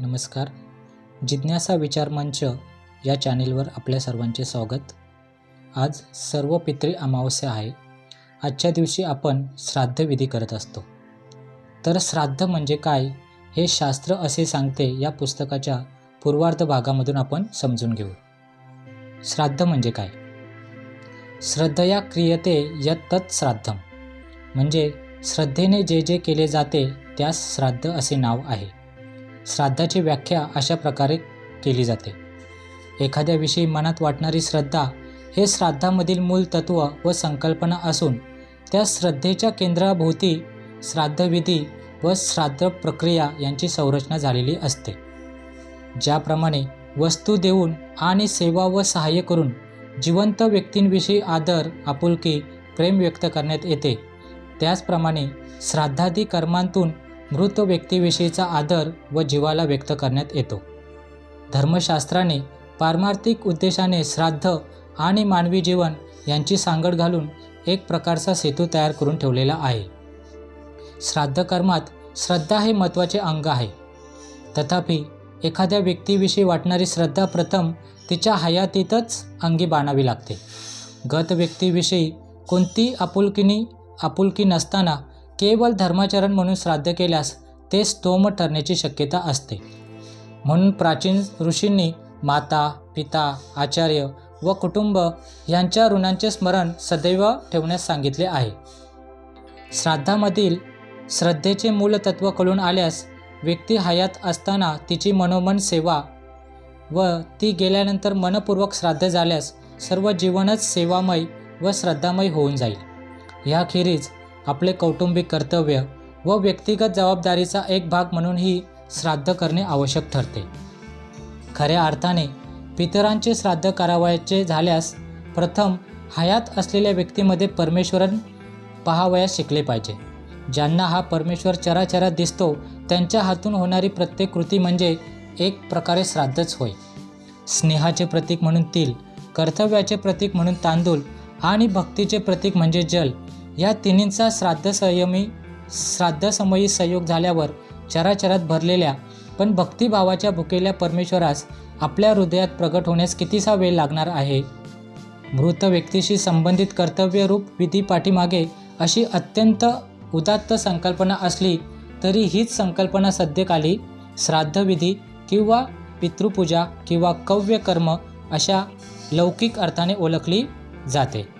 नमस्कार. जिज्ञासा विचार मंच या चॅनेलवर आपल्या सर्वांचे स्वागत. आज सर्व पितृ अमावस्या आहे. आजच्या दिवशी आपण श्राद्धविधी करत असतो. तर श्राद्ध म्हणजे काय हे शास्त्र असे सांगते या पुस्तकाच्या पूर्वार्ध भागामधून आपण समजून घेऊ. श्राद्ध म्हणजे काय? श्रद्धया क्रियते यत् तत् श्राद्धम. म्हणजे श्रद्धेने जे जे केले जाते त्यास श्राद्ध असे नाव आहे. श्राद्धाची व्याख्या अशा प्रकारे केली जाते. एखाद्याविषयी मनात वाटणारी श्रद्धा हे श्राद्धामधील मूल तत्त्व व संकल्पना असून त्या श्रद्धेच्या केंद्राभोवती श्राद्धविधी व श्राद्ध प्रक्रिया यांची संरचना झालेली असते. ज्याप्रमाणे वस्तू देऊन आणि सेवा व सहाय्य करून जिवंत व्यक्तींविषयी आदर आपुलकी प्रेम व्यक्त करण्यात येते. त्याचप्रमाणे श्राद्धादी कर्मांतून मृत व्यक्तीविषयीचा आदर व जीवाला व्यक्त करण्यात येतो. धर्मशास्त्राने पारमार्थिक उद्देशाने श्राद्ध आणि मानवी जीवन यांची सांगड घालून एक प्रकारचा सेतू तयार करून ठेवलेला आहे. श्राद्ध कर्मात श्रद्धा हे महत्त्वाचे अंग आहे. तथापि एखाद्या व्यक्तीविषयी वाटणारी श्रद्धा प्रथम तिच्या हयातीतच अंगी बाणावी लागते. गत व्यक्तीविषयी कोणती आपुलकीनी आपुलकी नसताना केवळ धर्माचरण म्हणून श्राद्ध केल्यास ते स्तोम ठरण्याची शक्यता असते. म्हणून प्राचीन ऋषींनी माता पिता आचार्य व कुटुंब यांच्या ऋणांचे स्मरण सदैव ठेवण्यास सांगितले आहे. श्राद्धामधील श्रद्धेचे मूलतत्व कळून आल्यास व्यक्ती हयात असताना तिची मनोमन सेवा व ती गेल्यानंतर मनपूर्वक श्राद्ध झाल्यास सर्व जीवनच सेवामय व श्रद्धामय होऊन जाईल. ह्याखेरीज आपले कौटुंबिक कर्तव्य व व्यक्तिगत जबाबदारीचा एक भाग म्हणूनही श्राद्ध करणे आवश्यक ठरते. खऱ्या अर्थाने पितरांचे श्राद्ध करावयाचे झाल्यास प्रथम हयात असलेल्या व्यक्तीमध्ये परमेश्वरन पहावयास शिकले पाहिजे. ज्यांना हा परमेश्वर चराचरात दिसतो त्यांच्या हातून होणारी प्रत्येक कृती म्हणजे एक प्रकारे श्राद्धच होय. स्नेहाचे प्रतीक म्हणून तिल कर्तव्याचे प्रतीक म्हणून तांदूळ आणि भक्तीचे प्रतीक म्हणजे जल या तिन्हींचा श्राद्ध संयमी श्राद्धसमयी संयोग झाल्यावर चराचरात भरलेल्या पण भक्तिभावाच्या भुकेल्या परमेश्वरास आपल्या हृदयात प्रगट होण्यास कितीसा वेळ लागणार आहे? मृत व्यक्तीशी संबंधित कर्तव्यरूप विधी पाठीमागे अशी अत्यंत उदात्त संकल्पना असली तरी हीच संकल्पना सद्यकाली श्राद्धविधी किंवा पितृपूजा किंवा कव्यकर्म अशा लौकिक अर्थाने ओळखली जाते.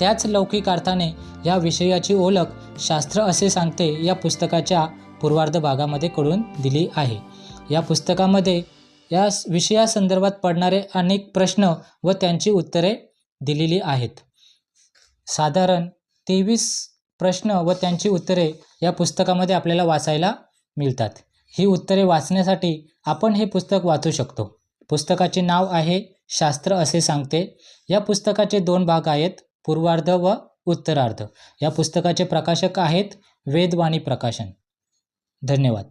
त्याच लौकिक अर्थाने या विषयाची ओळख शास्त्र असे सांगते या पुस्तकाच्या पूर्वार्ध भागामध्ये कळून दिली आहे. या पुस्तकामध्ये या विषयासंदर्भात पडणारे अनेक प्रश्न व त्यांची उत्तरे दिलेली आहेत. साधारण तेवीस प्रश्न व त्यांची उत्तरे या पुस्तकामध्ये आपल्याला वाचायला मिळतात. ही उत्तरे वाचण्यासाठी आपण हे पुस्तक वाचू शकतो. पुस्तकाचे नाव आहे शास्त्र असे सांगते. या पुस्तकाचे दोन भाग आहेत. पूर्वार्ध व उत्तरार्ध. या पुस्तकाचे प्रकाशक आहेत वेदवाणी प्रकाशन. धन्यवाद.